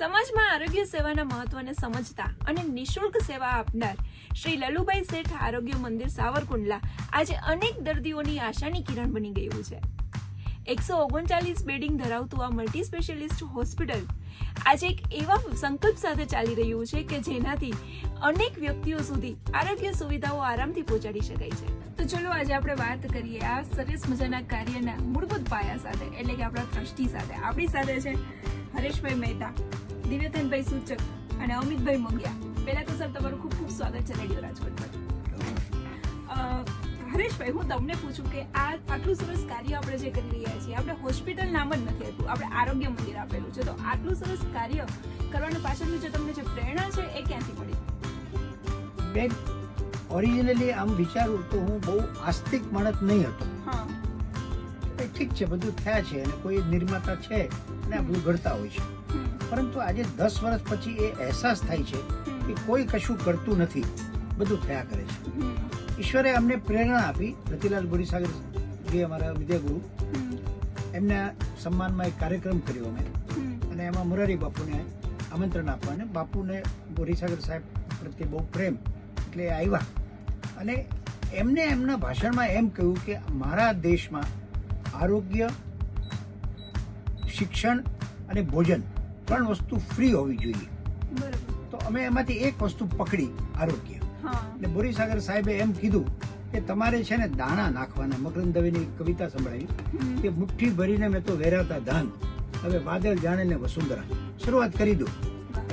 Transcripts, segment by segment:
સમાજમાં આરોગ્ય સેવાના મહત્વને સમજતા અને નિઃશુલ્ક સેવા આપનાર શ્રી લલુભાઈ શેઠ આરોગ્ય મંદિર સાવરકુંડલા આજે અનેક દર્દીઓની આશાની કિરણ બની ગયું છે. એકસો ઓગણચાલીસ બેડિંગ ધરાવતું આ મલ્ટી સ્પેશિયાલિસ્ટ હોસ્પિટલ આજે એક એવા સંકલ્પ સાથે ચાલી રહ્યું છે કે જેનાથી અનેક વ્યક્તિઓ સુધી આરોગ્ય સુવિધાઓ આરામથી પહોંચાડી શકાય છે. તો ચલો આજે આપણે વાત કરીએ આ સરસ મજાના કાર્યના મૂળભૂત પાયા સાથે, એટલે કે આપણા દ્રષ્ટિ સાથે. આપણી સાથે છે હરેશભાઈ મહેતા. દિવ્યધનભાઈ સૂચક અને અમિતભાઈ મોગિયા પહેલા તો સર તમારું ખૂબ ખૂબ સ્વાગત છે રેડિયો રાજકોટ પર. હરેશભાઈ હું તમને પૂછું કે આ આટલું સરસ કાર્ય આપણે જે કરી રહ્યા છીએ આપણે હોસ્પિટલ નામ જ નથી આપ્યું આપણે આરોગ્ય મંદિર આપેલું છે. તો આટલું સરસ કાર્ય કરવાની પાછળની જે તમને જે પ્રેરણા છે એ ક્યાંથી મળી? બેન ઓરિજિનલી આમ વિચારું તો હું બહુ આસ્તિક માણસ નહીં હતો. હા. ઠીક છે બધું થયા છે અને કોઈ નિર્માતા છે અને આ બધું ઘડતા હોય છે. પરંતુ આજે દસ વર્ષ પછી એ અહેસાસ થાય છે કે કોઈ કશું કરતું નથી. બધું થયા કરે છે. ઈશ્વરે અમને પ્રેરણા આપી રતિલાલ બોરીસાગર જે અમારા વિદ્યાગુરુ એમના સન્માનમાં એક કાર્યક્રમ કર્યો અમે. અને એમાં મુરારી બાપુને આમંત્રણ આપવા અને બાપુને બોરીસાગર સાહેબ પ્રત્યે બહુ પ્રેમ એટલે આવ્યા અને એમને એમના ભાષણમાં એમ કહ્યું કે મારા દેશમાં આરોગ્ય શિક્ષણ અને ભોજન ત્રણ વસ્તુ ફ્રી હોવી જોઈએ. તો અમે એમાંથી એક વસ્તુ પકડી આરોગ્ય. એટલે બોરીસાગર સાહેબે એમ કીધું કે તમારે છે ને દાણા નાખવાના મકરંદ દવેની કવિતા સંભળાવી. કે મુઠ્ઠી ભરીને મેં તો વેરાતા ધાન. હવે વાદળ જાણે ને વસુંધરા. શરૂઆત કરી દો.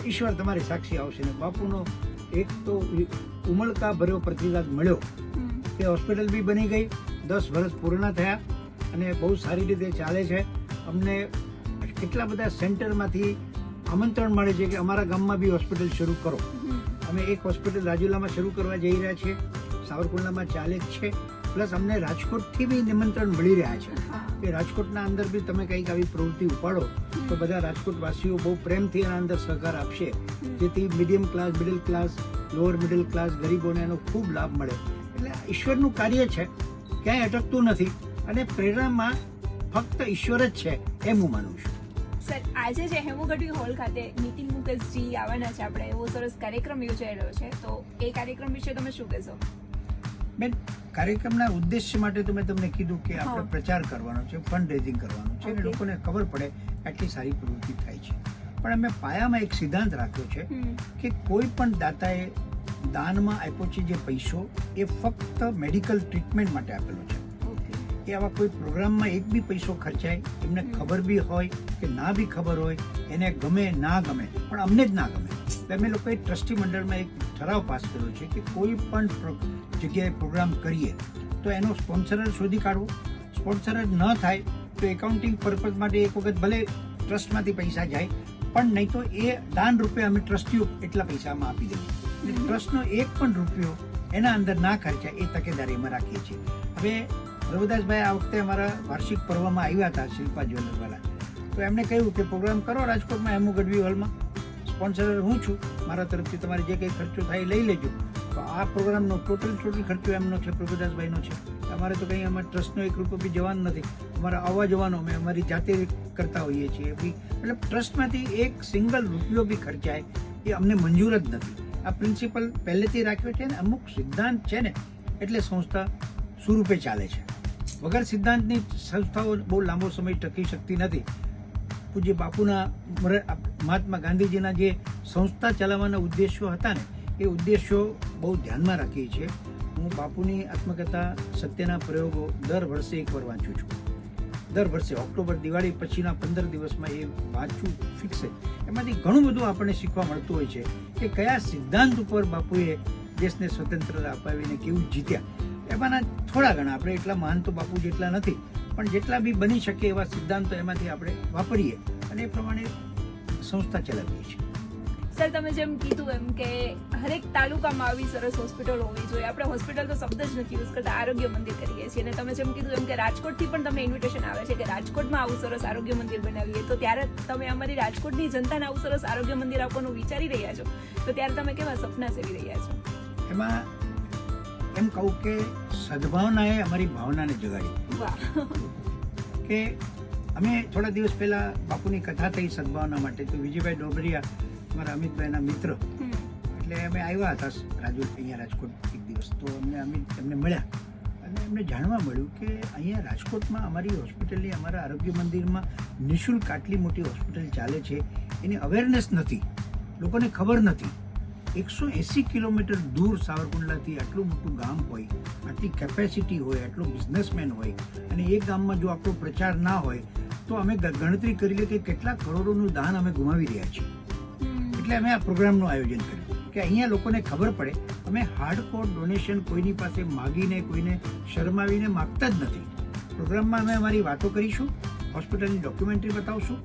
ઈશ્વર તમારી સાક્ષી આવશે ને બાપુનો એક તો ઉમળકા ભર્યો પ્રતિસાદ મળ્યો કે હોસ્પિટલ બી બની ગઈ. દસ વર્ષ પૂર્ણ થયા અને બહુ સારી રીતે ચાલે છે. અમને કેટલા બધા સેન્ટરમાંથી આમંત્રણ મળે છે કે અમારા ગામમાં બી હોસ્પિટલ શરૂ કરો. અમે એક હોસ્પિટલ રાજુલામાં શરૂ કરવા જઈ રહ્યા છીએ. સાવરકુંડલામાં ચાલે જ છે. પ્લસ અમને રાજકોટથી બી નિમંત્રણ મળી રહ્યા છે. કે રાજકોટના અંદર બી તમે કંઈક આવી પ્રવૃત્તિ ઉપાડો તો બધા રાજકોટવાસીઓ બહુ પ્રેમથી એના અંદર સહકાર આપશે. જેથી medium class middle class lower middle class ગરીબોને એનો ખૂબ લાભ મળે. એટલે ઈશ્વરનું કાર્ય છે. ક્યાંય અટકતું નથી. અને પ્રેરણામાં ફક્ત ઈશ્વર જ છે એમ હું માનું છું. સર આજે જે હેમોગઢવી હોલ ખાતે નીતિન મુકેશજી આવવાના છે આપણે એવો સરસ કાર્યક્રમ રહ્યો છે. તો એ કાર્યક્રમ વિશે તમે શું કહેશો? બેન કાર્યક્રમના ઉદ્દેશ્ય માટે તો મેં તમને કીધું કે આપણે પ્રચાર કરવાનો છે ફંડ રેઝિંગ કરવાનું છે અને લોકોને ખબર પડે આટલી સારી પ્રવૃત્તિ થાય છે. પણ અમે પાયામાં એક સિદ્ધાંત રાખ્યો છે કે કોઈ પણ દાતાએ દાનમાં આપ્યો છે જે પૈસો એ ફક્ત મેડિકલ ટ્રીટમેન્ટ માટે આપેલો છે. એ આવા કોઈ પ્રોગ્રામમાં એક બી પૈસો ખર્ચાય એમને ખબર બી હોય કે ના બી ખબર હોય એને ગમે ના ગમે પણ અમને જ ના ગમે. એટલે અમે લોકોએ ટ્રસ્ટી મંડળમાં એક ઠરાવ પાસ કર્યો છે કે કોઈ પણ જગ્યાએ પ્રોગ્રામ કરીએ તો એનો સ્પોન્સર શોધી કાઢવો. સ્પોન્સર જ ન થાય તો એકાઉન્ટિંગ પર્પઝ માટે એક વખત ભલે ટ્રસ્ટમાંથી પૈસા જાય પણ નહીં તો એ દાન રૂપે અમે ટ્રસ્ટીઓ એટલા પૈસામાં આપી દઈએ. ટ્રસ્ટનો એક પણ રૂપિયો એના અંદર ના ખર્ચાય એ તકેદારી અમે રાખીએ છીએ. હવે રઘુદાસભાઈ આ વખતે અમારા વાર્ષિક પર્વમાં આવ્યા હતા શિલ્પા જ્વેલર્સવાળા તો એમણે કહ્યું કે પ્રોગ્રામ કરો રાજકોટમાં હેમુ ગઢવી હોલમાં. સ્પોન્સર હું છું. મારા તરફથી તમારે જે કંઈ ખર્ચો થાય એ લઈ લેજો. તો આ પ્રોગ્રામનો ટોટલ ટોટલ ખર્ચો એમનો છે પ્રભુદાસભાઈનો છે. અમારે તો કંઈ અમારે ટ્રસ્ટનો એક રૂપિયો બી જવાનું નથી. અમારા આવવા જવાનો અમે અમારી જાતે કરતા હોઈએ છીએ. બી એટલે ટ્રસ્ટમાંથી એક સિંગલ રૂપિયો બી ખર્ચાય એ અમને મંજૂર જ નથી. આ પ્રિન્સિપલ પહેલેથી રાખ્યો છે ને, અમુક સિદ્ધાંત છે ને, એટલે સંસ્થા સુરૂપે ચાલે છે. વગર સિદ્ધાંતની સંસ્થાઓ બહુ લાંબો સમય ટકી શકતી નથી. પૂજ્ય બાપુના મહાત્મા ગાંધીજીના જે સંસ્થા ચલાવવાના ઉદ્દેશ્યો હતા ને, એ ઉદ્દેશ્યો બહુ ધ્યાનમાં રાખીએ છીએ. હું બાપુની આત્મકથા સત્યના પ્રયોગો દર વર્ષે એકવાર વાંચું છું. દર વર્ષે ઓક્ટોબર દિવાળી પછીના પંદર દિવસમાં એ વાંચવું ફિક્સ એમાંથી ઘણું બધું આપણને શીખવા મળતું હોય છે કે કયા સિદ્ધાંત ઉપર બાપુએ દેશને સ્વતંત્રતા અપાવીને કેવું જીત્યા. એમાંના થોડા ઘણા. આપણે એટલા મહાન તો બાપુ જેટલા નથી પણ જેટલા બી બની શકે એવા સિદ્ધાંતો એમાંથી આપણે વાપરીએ અને એ પ્રમાણે સંસ્થા ચલાવીએ છીએ. સર તમે જેમ કીધું એમ કે હરેક તાલુકામાં આવી સરસ હોસ્પિટલ હોવી જોઈએ. આપણે હોસ્પિટલ તો શબ્દ જ નથી યુઝ કરતા આરોગ્ય મંદિર કરીએ છીએ. અને તમે જેમ કીધું એમ કે રાજકોટથી પણ તમને ઇન્વિટેશન આવે છે કે રાજકોટમાં આવું સરસ આરોગ્ય મંદિર બનાવીએ તો ત્યારે તમે અમારી રાજકોટની જનતાને આવું સરસ આરોગ્ય મંદિર આપવાનું વિચારી રહ્યા છો. તો ત્યારે તમે કેવા સપના સેવી રહ્યા છો? એમાં એમ કહું કે સદભાવનાએ અમારી ભાવનાને જગાડી. કે અમે થોડા દિવસ પહેલા બાપુની કથા થઈ સદભાવના માટે તો વિજયભાઈ ડોબરિયા અમારા અમિતભાઈના મિત્ર. એટલે અમે આવ્યા હતા રાજુ અહીંયા રાજકોટ એક દિવસ. તો અમને અમે એમને મળ્યા. અને એમને જાણવા મળ્યું કે અહીંયા રાજકોટમાં અમારી હોસ્પિટલની અમારા આરોગ્ય મંદિરમાં નિઃશુલ્ક આટલી મોટી હોસ્પિટલ ચાલે છે. એની અવેરનેસ નથી. લોકોને ખબર નથી. એકસો એંસી કિલોમીટર દૂર સાવરકુંડલાથી આટલું મોટું ગામ હોય આટલી કેપેસિટી હોય આટલો બિઝનેસમેન હોય અને એ ગામમાં જો આપણો પ્રચાર ના હોય તો અમે ગણતરી કરી લઈએ કે કેટલા કરોડોનું દાન અમે ગુમાવી રહ્યા છીએ. એટલે અમે આ પ્રોગ્રામનું આયોજન કર્યું. કે અહીંયા લોકોને ખબર પડે અમે હાર્ડકોર ડોનેશન કોઈની પાસે માગીને કોઈને શરમાવીને માગતા જ નથી. પ્રોગ્રામમાં અમે અમારી વાતો કરીશું હોસ્પિટલની ડોક્યુમેન્ટરી બતાવશું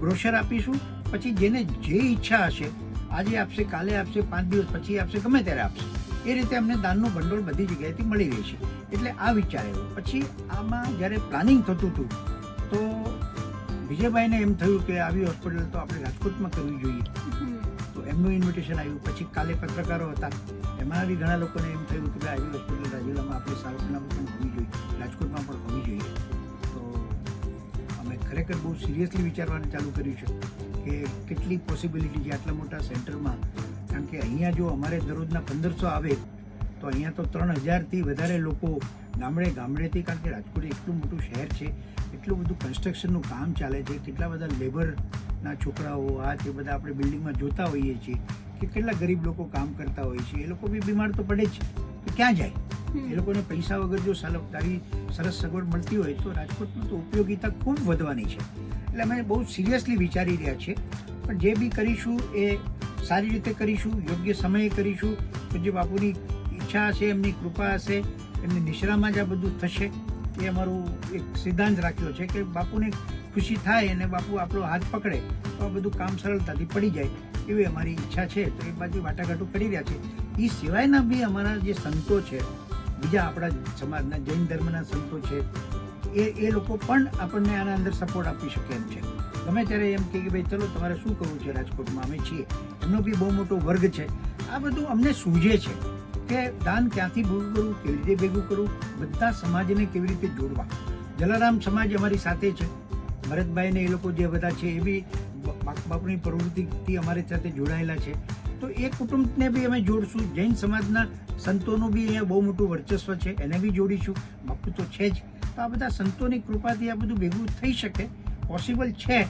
બ્રોશર આપીશું પછી જેને જે ઈચ્છા હશે આજે આપશે કાલે આપશે પાંચ દિવસ પછી આપશે ગમે ત્યારે આપશે. એ રીતે અમને દાનનું ભંડોળ બધી જગ્યાએથી મળી રહેશે એટલે આ વિચાર આવ્યો. પછી આમાં જ્યારે પ્લાનિંગ થતું હતું તો વિજયભાઈને એમ થયું કે આવી હોસ્પિટલ તો આપણે રાજકોટમાં કરવી જોઈએ. તો એમનું ઇન્વિટેશન આવ્યું. પછી કાલે પત્રકારો હતા. એમાં બી ઘણા લોકોને એમ થયું કે આવી હોસ્પિટલ રાજુલામાં આપણે સાવરકુંડલામાં પણ હોવી જોઈએ. રાજકોટમાં પણ હોવી જોઈએ. તો અમે ખરેખર બહુ સિરિયસલી વિચારવાનું ચાલુ કર્યું છે. કે કેટલી પોસિબિલિટી છે આટલા મોટા સેન્ટરમાં? કારણ કે અહીંયા જો અમારે દરરોજના પંદરસો આવે, તો અહીંયા તો ત્રણ હજારથી વધારે લોકો ગામડે ગામડેથી, કારણ કે રાજકોટ એટલું મોટું શહેર છે, એટલું બધું કન્સ્ટ્રક્શનનું કામ ચાલે છે, કેટલા બધા લેબરના છોકરાઓ, આ તે બધા આપણે બિલ્ડિંગમાં જોતા હોઈએ છીએ, કે કેટલા ગરીબ લોકો કામ કરતા હોય છે, એ લોકો બી બીમાર તો પડે જ. છે તો ક્યાં જાય? એ લોકોને પૈસા વગર જો સલગતારી તારી સરસ સગવડ મળતી હોય તો રાજકોટમાં તો ઉપયોગીતા ખૂબ વધવાની છે. એટલે અમે બહુ સિરિયસલી વિચારી રહ્યા છીએ. પણ જે બી કરીશું એ સારી રીતે કરીશું યોગ્ય સમયે કરીશું. પૂજ્ય બાપુની ઈચ્છા હશે એમની કૃપા હશે એમની નિશ્રામાં જ આ બધું થશે એ અમારું એક સિદ્ધાંત રાખ્યો છે કે બાપુને ખુશી થાય અને બાપુ આપણો હાથ પકડે તો આ બધું કામ સરળતાથી પડી જાય એવી અમારી ઈચ્છા છે. તો એ બાજુ વાટાઘાટો કરી રહ્યા છે. એ સિવાયના બી અમારા જે સંતો છે, બીજા આપણા સમાજના જૈન ધર્મના સંતો છે, એ એ લોકો પણ આપણને આના અંદર સપોર્ટ આપી શકે એમ છે. ગમે ત્યારે એમ કે ભાઈ, ચલો, તમારે શું કરવું છે રાજકોટમાં? અમે છીએ. એમનો બી બહુ મોટો વર્ગ છે. આ બધું અમને સૂઝે છે કે દાન ક્યાંથી ભેગું કરવું કેવી રીતે ભેગું કરવું, બધા સમાજને કેવી રીતે જોડવા. જલારામ સમાજ અમારી સાથે છે. ભરતભાઈને એ લોકો જે બધા છે, એ બી, બાપુની પ્રવૃત્તિથી અમારી સાથે જોડાયેલા છે. તો એ કુટુંબને બી અમે જોડશું. જૈન સમાજના સંતોનું બી અહીંયા બહુ મોટું વર્ચસ્વ છે. એને બી જોડીશું. બાપુ તો છે જ. તો આ બધા સંતોની કૃપાથી આ બધું ભેગું થઈ શકે. પોસિબલ છે.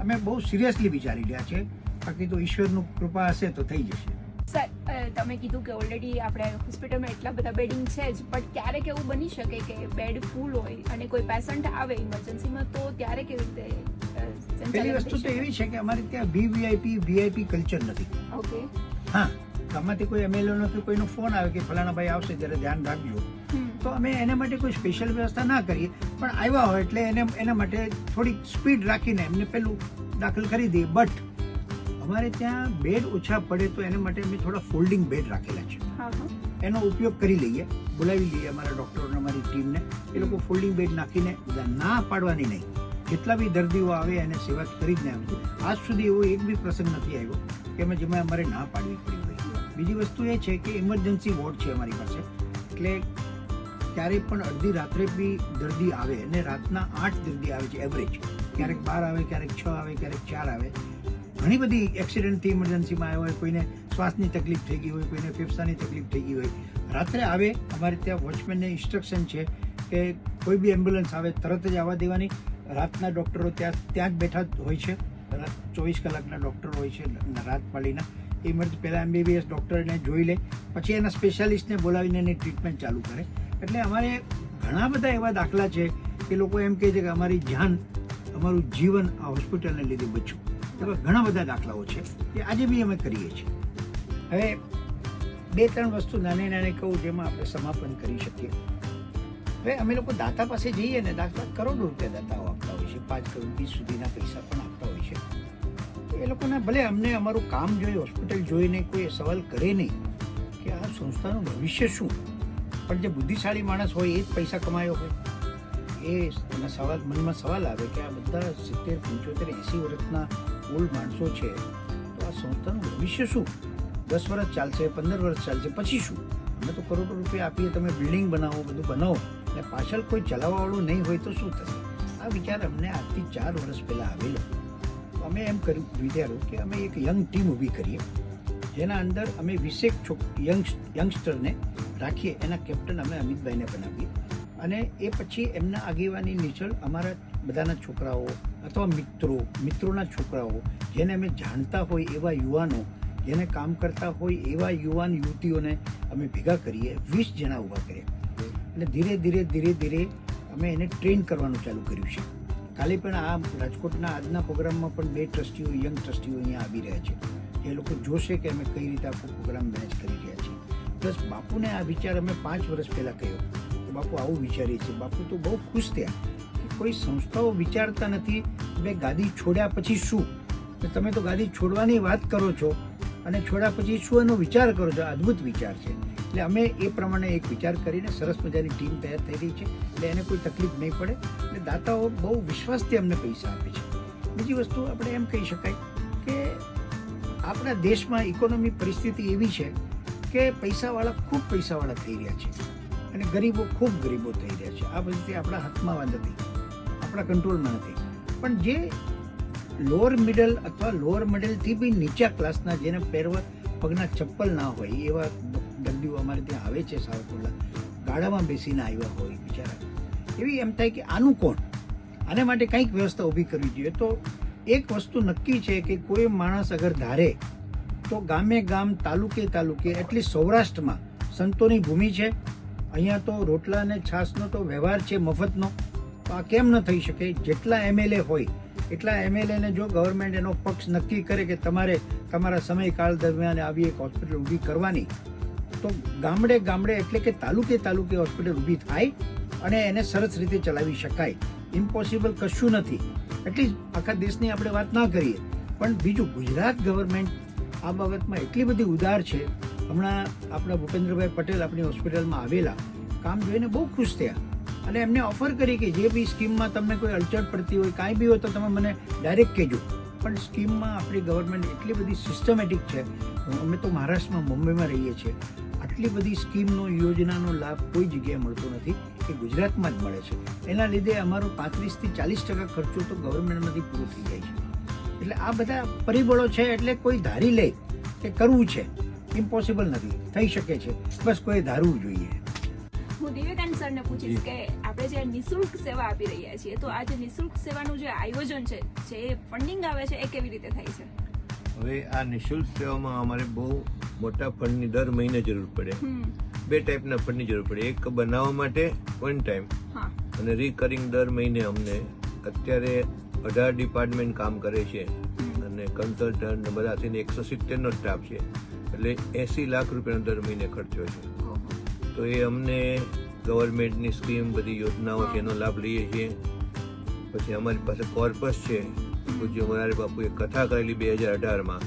અમે બહુ સિરિયસલી વિચારી રહ્યા છે. બાકી તો ઈશ્વરનું કૃપા હશે તો થઈ જશે. સર તમે કીધું કે ઓલરેડી આપણે હોસ્પિટલમાં એટલા બધા બેડિંગ છે જ બટ ક્યારેક એવું બની શકે કે બેડ ફૂલ હોય અને કોઈ પેશન્ટ આવે ઇમરજન્સીમાં તો ત્યારે કેવી રીતે પહેલી વસ્તુ તો એવી છે કે અમારે ત્યાં વીવીઆઈપી વીઆઈપી કલ્ચર નથી. ઓકે હા ગામમાંથી કોઈ એમએલએ નથી કોઈનો ફોન આવે કે ફલાણા ભાઈ આવશે જરા ધ્યાન રાખજો. તો અમે એના માટે કોઈ સ્પેશિયલ વ્યવસ્થા ના કરીએ પણ આવ્યા હોય એટલે એને એના માટે થોડીક સ્પીડ રાખીને એમને પેલું દાખલ કરી દઈએ. બટ અમારે ત્યાં બેડ ઓછા પડે તો એના માટે અમે થોડા ફોલ્ડિંગ બેડ રાખેલા છે. એનો ઉપયોગ કરી લઈએ બોલાવી લઈએ અમારા ડૉક્ટરોને અમારી ટીમને એ લોકો ફોલ્ડિંગ બેડ નાખીને ના પાડવાની નહીં. જેટલા બી દર્દીઓ આવે એને સેવા કરી જ ને આવીશું આજ સુધી એવો એક બી પ્રસંગ નથી આવ્યો કે અમે જેમાં અમારે ના પાડવી પડી હોય. બીજી વસ્તુ એ છે કે ઇમરજન્સી વોર્ડ છે અમારી પાસે. એટલે ક્યારેય પણ અડધી રાત્રે બી દર્દી આવે અને રાતના આઠ દર્દી આવે છે એવરેજ ક્યારેક બાર આવે, ક્યારેક છ આવે, ક્યારેક ચાર આવે. ઘણી બધી એક્સિડન્ટથી ઇમરજન્સીમાં આવ્યા હોય, કોઈને શ્વાસની તકલીફ થઈ ગઈ હોય, કોઈને ફેફસાની તકલીફ થઈ ગઈ હોય. રાત્રે આવે, અમારે ત્યાં વોચમેનને ઇન્સ્ટ્રક્શન છે કે કોઈ બી એમ્બ્યુલન્સ આવે, તરત જ આવવા દેવાની. રાતના ડૉક્ટરો ત્યાં ત્યાં જ બેઠા હોય છે. ચોવીસ કલાકના ડૉક્ટર હોય છે રાત પાળીના. એ મર્જ પહેલાં એમબીબીએસ ડૉક્ટરને જોઈ લે, પછી એના સ્પેશિયાલિસ્ટને બોલાવીને એની ટ્રીટમેન્ટ ચાલુ કરે. એટલે અમારે ઘણા બધા એવા દાખલા છે કે લોકો એમ કહે છે કે અમારી જાન, અમારું જીવન આ હોસ્પિટલને લીધે બચ્યું. એવા ઘણા બધા દાખલાઓ છે કે આજે બી અમે કરીએ છીએ. હવે બે, ત્રણ વસ્તુ નાની નાની કહું જેમાં આપણે સમાપન કરી શકીએ. હવે અમે લોકો દાતા પાસે જઈએ ને દાખલા કરોડો રૂપિયા દાતાઓ પાંચ કરોડ વીસ સુધીના પૈસા પણ આપતા હોય છે. તો એ લોકોને ભલે અમને અમારું કામ જોઈ હોસ્પિટલ જોઈને કોઈ સવાલ કરે નહીં કે આ સંસ્થાનું ભવિષ્ય શું? પણ જે બુદ્ધિશાળી માણસ હોય એ જ પૈસા કમાયો હોય. એ એના સવાલ, મનમાં સવાલ આવે કે આ બધા સિત્તેર, પંચોતેર, એંસી વર્ષના ઓલ્ડ માણસો છે, તો આ સંસ્થાનું ભવિષ્ય શું? દસ વર્ષ ચાલશે, પંદર વર્ષ ચાલશે, પછી શું? અમે તો કરોડો રૂપિયા આપીએ, તમે બિલ્ડિંગ બનાવો, બધું બનાવો. અને પાછળ કોઈ ચલાવવાવાળું નહીં હોય તો શું થશે? આ વિચાર અમને આજથી ચાર વર્ષ પહેલાં આવેલો. અમે એમ કર્યું વિચાર્યું કે અમે એક યંગ ટીમ ઊભી કરીએ, જેના અંદર અમે વીસેક છોક યંગ યંગસ્ટરને રાખીએ, એના કેપ્ટન અમે અમિતભાઈને બનાવીએ. અને એ પછી એમના આગેવાની નીચળ અમારા બધાના છોકરાઓ અથવા મિત્રો, મિત્રોના છોકરાઓ, જેને અમે જાણતા હોય એવા યુવાનો, જેને કામ કરતા હોય એવા યુવાન યુવતીઓને અમે ભેગા કરીએ, વીસ જણા ઊભા કરીએ. અને ધીરે ધીરે ધીરે ધીરે અમે એને ટ્રેન કરવાનું ચાલુ કર્યું છે. કાલે પણ આ રાજકોટના આજના પ્રોગ્રામમાં પણ બે ટ્રસ્ટીઓ, યંગ ટ્રસ્ટીઓ અહીંયા આવી રહ્યા છે. એ લોકો જોશે કે અમે કઈ રીતે આખો પ્રોગ્રામ મેનેજ કરી રહ્યા છીએ. પ્લસ બાપુને આ વિચાર અમે પાંચ વર્ષ પહેલાં કહ્યો કે બાપુ આવું વિચારીએ છીએ. બાપુ તો બહુ ખુશ થયા કોઈ સંસ્થાઓ વિચારતા નથી બે ગાદી છોડ્યા પછી શું? તમે તો ગાદી છોડવાની વાત કરો છો. અને છોડ્યા પછી શું એનો વિચાર કરો છો? અદ્ભુત વિચાર છે. એટલે અમે એ પ્રમાણે એક વિચાર કરીને સરસ મજાની ટીમ તૈયાર થઈ રહી છે. એટલે એને કોઈ તકલીફ નહીં પડે. એટલે દાતાઓ બહુ વિશ્વાસથી અમને પૈસા આપે છે. બીજી વસ્તુ આપણે એમ કહી શકાય કે આપણા દેશમાં ઇકોનોમી પરિસ્થિતિ એવી છે કે પૈસાવાળા ખૂબ પૈસાવાળા થઈ રહ્યા છે અને ગરીબો ખૂબ ગરીબો થઈ રહ્યા છે. આ પરિસ્થિતિ આપણા હાથમાં નથી. આપણા કંટ્રોલમાં નથી. પણ જે લોઅર મિડલ અથવા લોઅર મિડલથી બી નીચા ક્લાસના જેને પહેરવા પગના ચપ્પલ ના હોય, એવા દર્દીઓ અમારે ત્યાં આવે છે સાવરકુંડલા. ગાડામાં બેસીને આવ્યા હોય બિચારા. એવી એમ થાય કે આનું કોણ? આને માટે કંઈક વ્યવસ્થા ઊભી કરવી જોઈએ. તો એક વસ્તુ નક્કી છે કે કોઈ માણસ અગર ધારે, તો ગામે ગામ, તાલુકે તાલુકે એટલી સૌરાષ્ટ્રમાં સંતોની ભૂમિ છે. અહીંયા તો રોટલા અને છાશનો તો વ્યવહાર છે, મફતનો. તો આ કેમ ન થઈ શકે? જેટલા એમએલએ હોય એટલા એમએલએને જો ગવર્મેન્ટ એનો પક્ષ નક્કી કરે કે તમારે તમારા સમયકાળ દરમિયાન આવી એક હોસ્પિટલ ઊભી કરવાની, તો ગામડે ગામડે એટલે કે તાલુકે તાલુકે હોસ્પિટલ ઊભી થાય અને એને સરસ રીતે ચલાવી શકાય. ઇમ્પોસિબલ કશું નથી. એટલીસ્ટ આખા દેશની આપણે વાત ના કરીએ. પણ બીજું ગુજરાત ગવર્મેન્ટ આ બાબતમાં એટલી બધી ઉદાર છે. હમણાં આપણા ભૂપેન્દ્રભાઈ પટેલ આપણી હોસ્પિટલમાં આવેલા. કામ જોઈને બહુ ખુશ થયા. અને એમને ઓફર કરી કે જે બી સ્કીમમાં તમને કોઈ અડચણ પડતી હોય, કાંઈ બી હોય તો તમે મને ડાયરેક્ટ કહેજો. પણ સ્કીમમાં આપણી ગવર્મેન્ટ એટલી બધી સિસ્ટમેટિક છે. અમે તો મહારાષ્ટ્રમાં, મુંબઈમાં રહીએ છીએ. આટલી બધી સ્કીમનો યોજનાનો લાભ કોઈ જગ્યાએ મળતો નથી, એ ગુજરાતમાં જ મળે છે. એના લીધે અમારો પાંત્રીસથી ચાલીસ ટકા ખર્ચો તો ગવર્મેન્ટમાંથી પૂરો થઈ જાય છે. એટલે આ બધા પરિબળો છે, એટલે કોઈ ધારી લે કે કરવું છે ઇમ્પોસિબલ નથી. થઈ શકે છે. બસ કોઈ ધારવું જોઈએ. હું દિવ્યકાંત સરને પૂછીશ કે આપણે જે નિઃશુલ્ક સેવા આપી રહ્યા છીએ તો આ જે નિશુલ્ક સેવાનું જે આયોજન છે જે ફંડિંગ આવે છે એ કેવી રીતે થાય છે? હવે આ નિઃશુલ્ક સેવામાં અમારે બહુ મોટા ફંડની દર મહિને જરૂર પડે. બે ટાઈપના ફંડની જરૂર પડે. એક બનાવવા માટે વન ટાઈમ હા. અને રિકરિંગ દર મહિને અમને અત્યારે અઢાર ડિપાર્ટમેન્ટ કામ કરે છે. અને કન્સલ્ટન્ટ ને બધા થઈને એકસો સિત્તેરનો સ્ટાફ છે. એટલે એંસી લાખ રૂપિયાનો દર મહિને ખર્ચો છે. તો એ અમને ગવર્મેન્ટની સ્કીમ બધી યોજનાઓ છે એનો લાભ લઈએ છીએ. પછી અમારી પાસે કોર્પસ છે પૂજ્ય મોરારી બાપુએ કથા કરેલી બે હજાર અઢારમાં.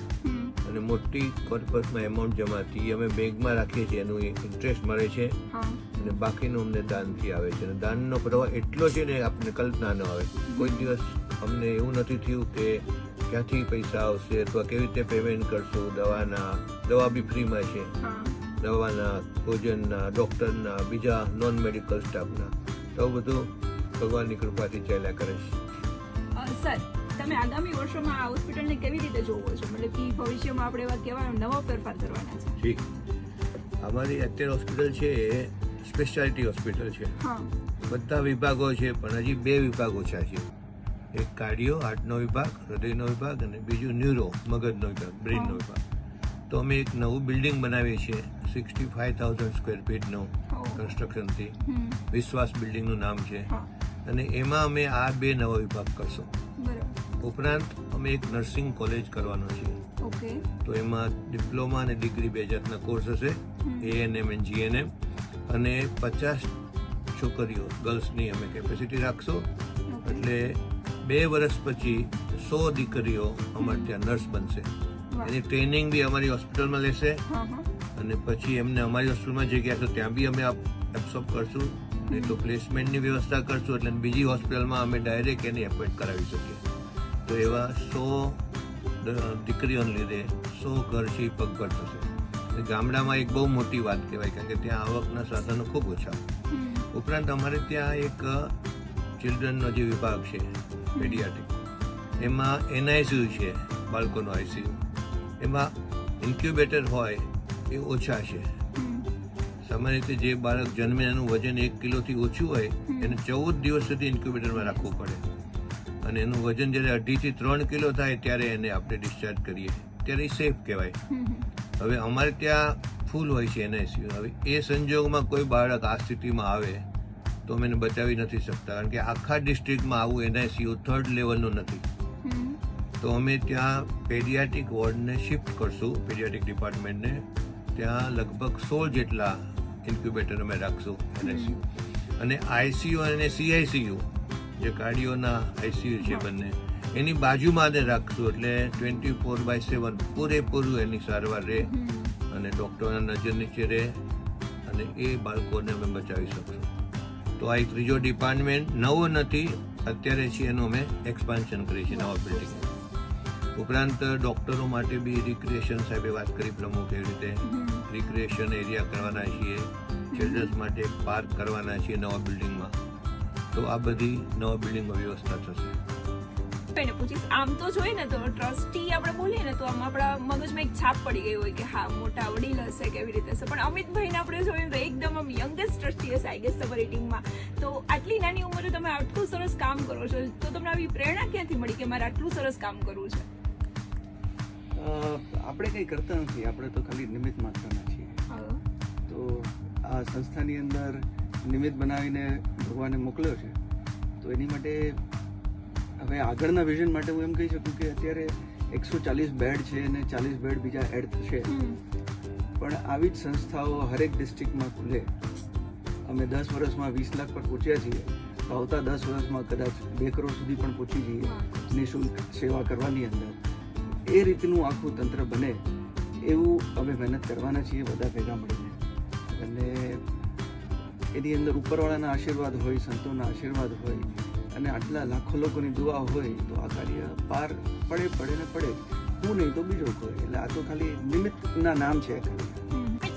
અને મોટી કોર્પસમાં એમાઉન્ટ જમા થઈ અમે બેંકમાં રાખીએ છીએ એનું ઇન્ટરેસ્ટ મળે છે. અને બાકીનું અમને દાનથી આવે છે. અને દાનનો પ્રવાહ એટલો છે ને આપણને કલ્પના ન આવે. કોઈ દિવસ અમને એવું નથી થયું કે ક્યાંથી પૈસા આવશે અથવા કેવી રીતે પેમેન્ટ કરશું દવાના દવા બી ફ્રીમાં છે. દવાના ભોજનના ડૉક્ટરના બીજા નોન મેડિકલ સ્ટાફના તો આવું બધું ભગવાનની કૃપાથી ચાલ્યા કરે છે. સર તમે આગામી વર્ષોમાં આ હોસ્પિટલને કેવી રીતે જોવો છો? મતલબ કે ભવિષ્યમાં આપણે એવા કેવા નવા ફેરફાર કરવાના છે? ઠીક. અમારી અત્યારે હોસ્પિટલ છે એ સ્પેશિયાલિટી હોસ્પિટલ છે. બધા વિભાગો છે પણ હજી બે વિભાગો ઓછા છે. એક કાર્ડિયો હાર્ટનો વિભાગ હૃદયનો વિભાગ અને બીજું ન્યુરો મગજનો વિભાગ બ્રેનનો વિભાગ. તો અમે એક નવું બિલ્ડિંગ બનાવીએ છીએ સિક્સટી ફાઈવ થાઉઝન્ડ સ્ક્વેર ફીટનું કન્સ્ટ્રક્શનથી વિશ્વાસ બિલ્ડિંગનું નામ છે. અને એમાં અમે આ બે નવા વિભાગ કરશું. ઉપરાંત અમે એક નર્સિંગ કોલેજ કરવાનો છે. તો એમાં ડિપ્લોમા અને ડિગ્રી બે જાતના કોર્સ હશે. એએનએમ એન્ડ જીએનએમ અને પચાસ છોકરીઓ ગર્લ્સની અમે કેપેસિટી રાખશો. એટલે બે વર્ષ પછી સો દીકરીઓ અમારે ત્યાં નર્સ બનશે. એની ટ્રેનિંગ બી અમારી હોસ્પિટલમાં લેશે. અને પછી એમને અમારી હોસ્પિટલમાં જગ્યા તો ત્યાં બી અમે એબ્સોર્બ કરશું. નહીં તો પ્લેસમેન્ટની વ્યવસ્થા કરશું એટલે બીજી હોસ્પિટલમાં અમે ડાયરેક્ટ એની એપોઇન્ટ કરાવી શકીએ. તો એવા સો દીકરીઓને લીધે સો ઘર છે એ પગભર થશે. ગામડામાં એક બહુ મોટી વાત કહેવાય કારણ કે ત્યાં આવકના સાધનો ખૂબ ઓછા. ઉપરાંત અમારે ત્યાં એક ચિલ્ડ્રનનો જે વિભાગ છે પેડિયાટિક એમાં એનઆઈસીયુ છે બાળકોનો આઈસીયુ એમાં ઇન્ક્યુબેટર હોય એ ઓછા છે. સામાન્ય રીતે જે બાળક જન્મે એનું વજન એક કિલોથી ઓછું હોય એને ચૌદ દિવસ સુધી ઇન્ક્યુબેટરમાં રાખવું પડે. અને એનું વજન જ્યારે અઢીથી ત્રણ કિલો થાય ત્યારે એને આપણે ડિસ્ચાર્જ કરીએ. ત્યારે એ સેફ કહેવાય. હવે અમારે ત્યાં ફૂલ હોય છે એનઆઈસીયુ હવે એ સંજોગમાં કોઈ બાળક આ સ્થિતિમાં આવે તો અમે એને બચાવી નથી શકતા. કારણ કે આખા ડિસ્ટ્રિક્ટમાં આવું એનઆઈસીયુ થર્ડ લેવલનું નથી. તો અમે ત્યાં પેડિયાટિક વોર્ડને શિફ્ટ કરશું. પેડિયાટિક ડિપાર્ટમેન્ટને ત્યાં લગભગ સોળ જેટલા ઇન્ક્યુબેટર અમે રાખશું. એનએસયુ અને આઈસીયુ અને સીઆઈસીયુ જે કાર્ડિયોના આઈસીયુ છે બંને એની બાજુમાં ને રાખશું. એટલે ટ્વેન્ટી ફોર બાય સેવન પૂરેપૂરું એની સારવાર રહે અને ડૉક્ટરના નજર નીચે રહે અને એ બાળકોને અમે બચાવી શકશું. તો આ એક ત્રીજો ડિપાર્ટમેન્ટ નવો નથી. અત્યારે છે એનું અમે એક્સપાન્શન કરીએ છીએ નવા બિલ્ડિંગ ઉપરાંત ડૉક્ટરો માટે બી રિક્રિએશન સાહેબે વાત કરી પ્રમુખ એવી રીતે રિક્રિએશન એરિયા કરવાના છીએ. ચિલ્ડ્રન્સ માટે પાર્ક કરવાના છીએ નવા બિલ્ડિંગમાં તો આ બધી નવા બિલ્ડિંગમાં વ્યવસ્થા થશે. પૂછીશ આમ તો જોઈએ ને તો ટ્રસ્ટી આપણે બોલીએ ને તો આમ આપણા મગજમાં એક છાપ પડી ગઈ હોય કે હા મોટા વડીલ હશે કેવી રીતે હશે. પણ અમિતભાઈને આપણે જોઈએ તો એકદમ આમ યંગેસ્ટ ટ્રસ્ટી હશે આઈ ગેસ રેટિંગમાં તો આટલી નાની ઉંમરે તમે આટલું સરસ કામ કરો છો તો તમને આવી પ્રેરણા ક્યાંથી મળી કે મારે આટલું સરસ કામ કરવું છે? આપણે કંઈ કરતા નથી. આપણે તો ખાલી નિમિત્ત માત્રના છીએ. તો આ સંસ્થાની અંદર નિમિત્ત બનાવીને ભગવાને મોકલ્યો છે. તો એની માટે હવે આગળના વિઝન માટે હું એમ કહી શકું કે અત્યારે એકસો ચાલીસ બેડ છે અને ચાલીસ બેડ બીજા એડ થશે. પણ આવી જ સંસ્થાઓ હરેક ડિસ્ટ્રિક્ટમાં ખુલે. અમે દસ વર્ષમાં વીસ લાખ પર પહોંચ્યા છીએ. તો આવતા દસ વર્ષમાં કદાચ બે કરોડ સુધી પણ પહોંચી જઈએ. નિઃશુલ્ક સેવા કરવાની અંદર. એ રીતનું આખું તંત્ર બને, એવું અમે મહેનત કરવાના છીએ બધા ભેગા મળીને. અને એની અંદર ઉપરવાળાના આશીર્વાદ હોય, સંતોના આશીર્વાદ હોય, અને આટલા લાખો લોકોની દુઆ હોય, તો આ કાર્ય પાર પડે પડે ને પડે. હું નહીં તો બીજો કોઈ. એટલે આ તો ખાલી નિમિત્તના નામ છે ખાલી.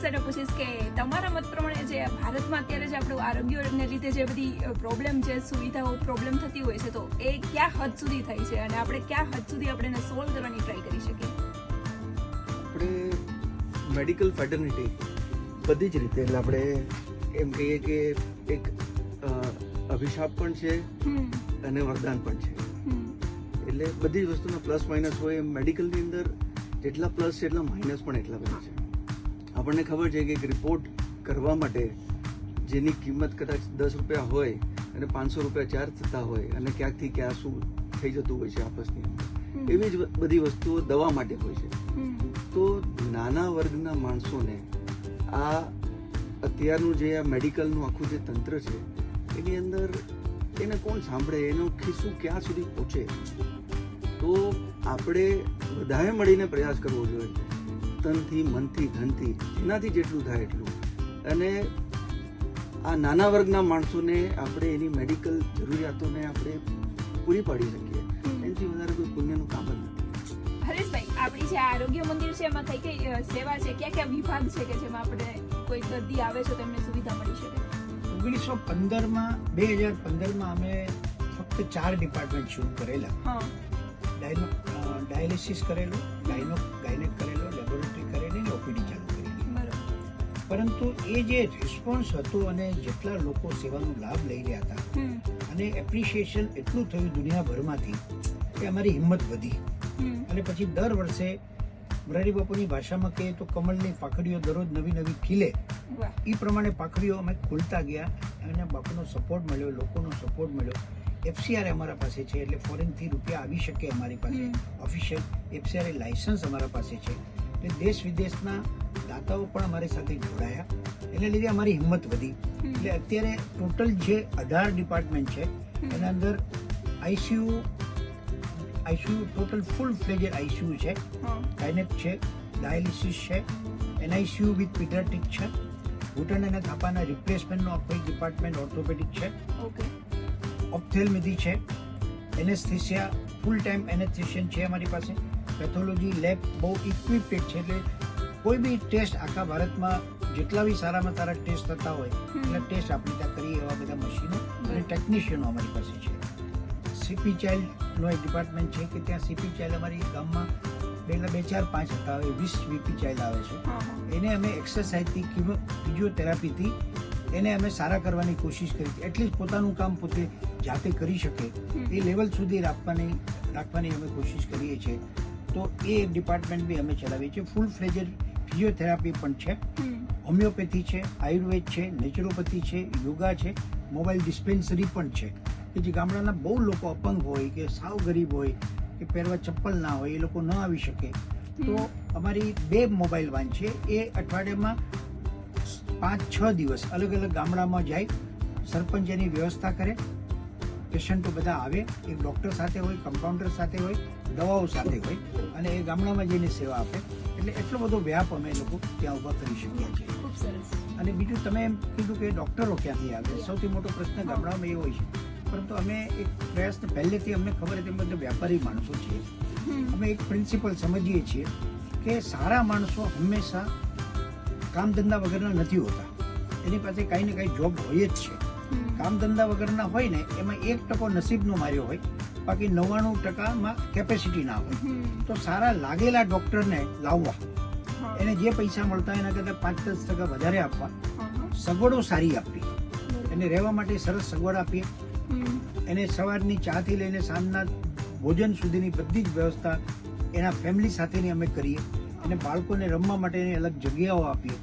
સરને પૂછીશ કે તમારા મત પ્રમાણે જે ભારતમાં અત્યારે જે આપણું આરોગ્યને લીધે જે બધી પ્રોબ્લેમ છે સુવિધાઓ પ્રોબ્લેમ થતી હોય છે તો એ ક્યાં હદ સુધી થઈ છે અને આપણે ક્યાં હદ સુધી આપણે એને સોલ્વ કરવાની ટ્રાય કરી શકીએ? આપણે મેડિકલ ફેટર્નિટી બધી જ રીતે એટલે આપણે એમ કહીએ કે એક અભિશાપ પણ છે હમ. અને વરદાન પણ છે. હમ. એટલે બધી જ વસ્તુના પ્લસ માઇનસ હોય મેડિકલની અંદર જેટલા પ્લસ છે એટલા માઇનસ પણ એટલા બધા છે. આપણને ખબર છે કે એક રિપોર્ટ કરવા માટે જેની કિંમત કદાચ દસ રૂપિયા હોય અને પાંચસો રૂપિયા ચાર્જ થતા હોય અને ક્યાંકથી ક્યાં શું થઈ જતું હોય છે આપસની અંદર એવી જ બધી વસ્તુઓ દવા માટે હોય છે. તો નાના વર્ગના માણસોને આ અત્યારનું જે આ મેડિકલનું આખું જે તંત્ર છે એની અંદર એને કોણ સાંભળે? એનું ખિસ્સું ક્યાં સુધી પહોંચે? તો આપણે બધાએ મળીને પ્રયાસ કરવો જોઈએ. તનથી મનથી ધનથી એનાથી જેટલું થાય એટલું. અને આ નાના વર્ગના માણસોને આપણે એની મેડિકલ જરૂરિયાતોને આપણે પૂરી પાડી શકીએ. એનાથી વધારે કોઈ પુણ્યનું કામ જ નથી. હરેશભાઈ આપણી જે આરોગ્ય મંદિર છે એમાં કઈ કઈ સેવા છે? ક્યાં ક્યાં વિભાગ છે કે જેમાં આપણે કોઈ દર્દી આવે છે તો એમને સુવિધા મળી શકે? ઓગણીસો પંદરમાં બે હજાર પંદરમાં અમે ફક્ત ચાર ડિપાર્ટમેન્ટ શરૂ કરેલા. ડાયાલિસિસ કરેલો ગાયનો ગાયનેક કરેલો કરેલી ચાલુ કરી પરંતુ એ જે રિસ્પોન્સ હતો અને જેટલા લોકો સેવાનો લાભ લઈ રહ્યા હતા અને એપ્રિશિએશન એટલું થયું દુનિયાભરમાંથી કે અમારી હિંમત વધી. અને પછી દર વર્ષે મોરારી બાપુની ભાષામાં કહીએ તો કમળની પાખડીઓ દરરોજ નવી નવી ખીલે. એ પ્રમાણે પાખડીઓ અમે ખોલતા ગયા અને બાપુનો સપોર્ટ મળ્યો લોકોનો સપોર્ટ મળ્યો. એફસીઆર અમારા પાસે છે એટલે ફોરેનથી રૂપિયા આવી શકે અમારી પાસે. ઓફિશિયલ એફસીઆર લાયસન્સ અમારા પાસે છે. એટલે દેશ વિદેશના દાતાઓ પણ અમારી સાથે જોડાયા. એને લીધે અમારી હિંમત વધી. એટલે અત્યારે ટોટલ જે અઢાર ડિપાર્ટમેન્ટ છે એના અંદર ICU ICU total full fledged ICU છે. ગાયનેક છે ડાયાલિસિસ છે એનઆઈસીયુ વિથ પીડિયાટ્રિક છે. ઘૂંટણ અને થાપાના રિપ્લેસમેન્ટનો આખો એક ડિપાર્ટમેન્ટ ઓર્થોપેડિક છે. ઓકે. ઓપ્થેલ્મિધી છે. એનેસ્થિસિયા ફૂલ ટાઈમ એનેસ્થિશિયન છે અમારી પાસે. પેથોલોજી લેબ બહુ ઇક્વિપ્ટેડ છે એટલે કોઈ બી ટેસ્ટ આખા ભારતમાં જેટલા બી સારામાં સારા ટેસ્ટ થતા હોય એટલા ટેસ્ટ આપણે ત્યાં કરીએ એવા બધા મશીનો અને ટેકનિશિયનો અમારી પાસે છે. સીપી ચાઇલ્ડનો એક ડિપાર્ટમેન્ટ છે કે ત્યાં સીપી ચાઇલ્ડ અમારી ગામમાં પહેલાં બે ચાર પાંચ હતા હવે વીસ વીપી ચાઇલ્ડ આવે છે. એને અમે એક્સરસાઇઝથી કિમો ફિઝિયોથેરાપીથી એને અમે સારા કરવાની કોશિશ કરી એટલીસ્ટ પોતાનું કામ પોતે જાતે કરી શકે. એ લેવલ સુધી રાખવાની રાખવાની અમે કોશિશ કરીએ છીએ. તો એ ડિપાર્ટમેન્ટ બી અમે ચલાવીએ છીએ. ફૂલ ફ્લેજેડ ફિઝિયોથેરાપી પણ છે. હોમિયોપેથી છે આયુર્વેદ છે નેચરોપેથી છે યોગા છે મોબાઈલ ડિસ્પેન્સરી પણ છે. કે જે ગામડાના બહુ લોકો અપંગ હોય કે સાવ ગરીબ હોય કે પહેરવા ચપ્પલ ના હોય એ લોકો ન આવી શકે. તો અમારી બે મોબાઈલ વાન છે. એ અઠવાડિયામાં પાંચ છ દિવસ અલગ અલગ ગામડામાં જાય સરપંચ એની વ્યવસ્થા કરે પેશન્ટો બધા આવે એક ડૉક્ટર સાથે હોય કમ્પાઉન્ડર સાથે હોય દવાઓ સાથે હોય અને એ ગામડામાં જઈને સેવા આપે. એટલે એટલો બધો વ્યાપ અમે લોકો ત્યાં ઊભા કરી શકીએ છીએ. અને બીજું તમે એમ કીધું કે ડૉક્ટરો ક્યાંથી આવે? સૌથી મોટો પ્રશ્ન ગામડામાં એ હોય છે. પરંતુ અમે એક પ્રયાસ પહેલેથી અમને ખબર હતી બધા વ્યાપારી માણસો છીએ. અમે એક પ્રિન્સિપલ સમજીએ છીએ કે સારા માણસો હંમેશા કામ ધંધા વગરના નથી હોતા. એની પાસે કાંઈ ને કાંઈ જોબ હોય જ છે. કામ ધંધા વગરના હોય ને એમાં એક ટકો નસીબનો માર્યો હોય બાકી નવ્વાણું ટકામાં કેપેસિટી ના હોય. તો સારા લાગેલા ડૉક્ટરને લાવવા. એને જે પૈસા મળતા એના કરતાં પાંચ દસ ટકા વધારે આપવા. સગવડો સારી આપવી. એને રહેવા માટે સરસ સગવડ આપીએ. એને સવારની ચાથી લઈને સાંજના ભોજન સુધીની બધી જ વ્યવસ્થા એના ફેમિલી સાથેની અમે કરીએ. અને બાળકોને રમવા માટેની અલગ જગ્યાઓ આપીએ.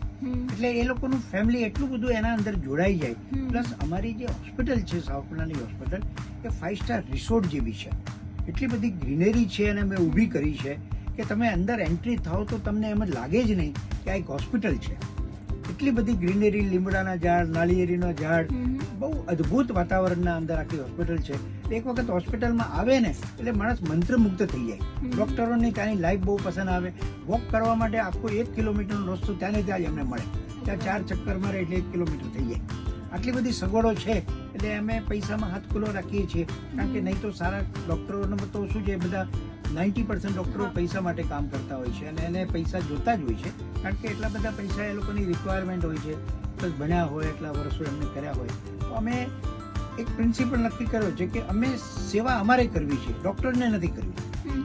એટલે એ લોકોનું ફેમિલી એટલું બધું એના અંદર જોડાઈ જાય. પ્લસ અમારી જે હોસ્પિટલ છે સાવરકુંડલાની હોસ્પિટલ એ ફાઇવ સ્ટાર રિસોર્ટ જેવી છે. એટલી બધી ગ્રીનરી છે અને મેં ઊભી કરી છે કે તમે અંદર એન્ટ્રી થાઓ તો તમને એમ જ લાગે જ નહીં કે આ એક હોસ્પિટલ છે. એટલી બધી ગ્રીનરી લીમડાના ઝાડ નાળિયેરીનો ઝાડ બહુ અદ્ભુત વાતાવરણના અંદર આખી હોસ્પિટલ છે. એક વખત હોસ્પિટલમાં આવે ને એટલે માણસ મંત્રમુગ્ધ થઈ જાય. ડૉક્ટરોની ત્યાંની લાઈફ બહુ પસંદ આવે. વોક કરવા માટે આખો એક કિલોમીટરનો રસ્તો ત્યાંને ત્યાં જ એમને મળે. ત્યાં ચાર ચક્કર મારે એટલે એક કિલોમીટર થઈ જાય. આટલી બધી સગવડો છે એટલે અમે પૈસામાં હાથ ખુલ્લો રાખીએ છીએ. કારણ કે નહીં તો સારા ડોક્ટરોનો તો શું છે બધા નાઇન્ટી પર્સન્ટ ડોક્ટરો પૈસા માટે કામ કરતા હોય છે અને એને પૈસા જોતા જ હોય છે. કારણ કે એટલા બધા પૈસા એ લોકોની રિક્વાયરમેન્ટ હોય છે. પ્લસ ભણ્યા હોય એટલા વર્ષો એમને કર્યા હોય. તો અમે એક પ્રિન્સિપલ નક્કી કર્યો છે કે અમે સેવા અમારે કરવી છે ડૉક્ટરને નથી કરવી.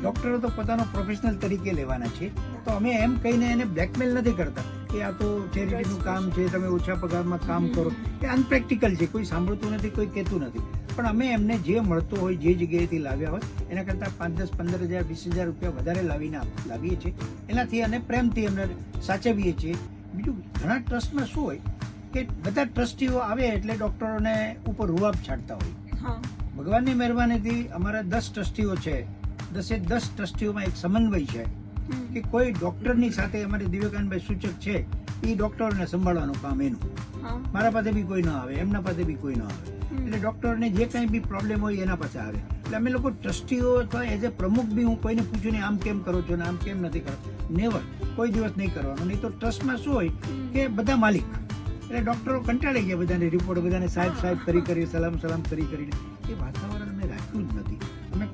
ડૉક્ટરો તો પોતાનો પ્રોફેશનલ તરીકે લેવાના છે. તો અમે એમ કહીને એને બ્લેકમેલ નથી કરતા. કે આ તો ચેરિટીનું કામ છે તમે ઓછા પગારમાં કામ કરો. એ અનપ્રેક્ટિકલ છે કોઈ સાંભળતું નથી કોઈ કહેતું નથી. પણ અમે એમને જે મળતો હોય જે જગ્યાએથી લાવ્યા હોય એના કરતાં પાંચ દસ પંદર હજાર વીસ હજાર રૂપિયા વધારે લાવીને લાવીએ છીએ. એનાથી અને પ્રેમથી એમને સાચવીએ છીએ. બીજું ઘણા ટ્રસ્ટમાં શું હોય કે બધા ટ્રસ્ટીઓ આવે એટલે ડૉક્ટરોને ઉપર રૂઆબ છાંટતા હોય. હા. ભગવાનની મહેરબાનીથી અમારા દસ ટ્રસ્ટીઓ છે. દસે દસ ટ્રસ્ટીઓમાં એક સમન્વય છે. કે કોઈ ડોક્ટરની સાથે અમારે દિવ્યકાંતભાઈ સૂચક છે એ ડોક્ટરોને સંભાળવાનું કામ એનું. મારા પાસે બી કોઈ ન આવે એમના પાસે બી કોઈ ન આવે. એટલે ડોક્ટરને જે કંઈ બી પ્રોબ્લેમ હોય એના પાસે આવે. એટલે અમે લોકો ટ્રસ્ટીઓ અથવા એઝ એ પ્રમુખ બી હું કોઈને પૂછું ને આમ કેમ કરો છો ને આમ કેમ નથી કરો નેવર. કોઈ દિવસ નહીં કરવાનું. નહીં તો ટ્રસ્ટમાં શું હોય કે બધા માલિક. એટલે ડોક્ટરો કંટાળી ગયા બધાને રિપોર્ટ બધાને સાહેબ સાહેબ કરી કરી સલામ સલામ કરી કરીને. એ વાતાવરણ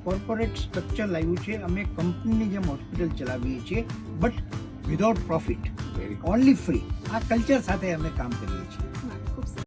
કોર્પોરેટ સ્ટ્રક્ચર લાવ્યું છે. અમે કંપનીની જેમ હોસ્પિટલ ચલાવીએ છીએ but without profit only free આ કલ્ચર સાથે અમે કામ કરીએ છીએ.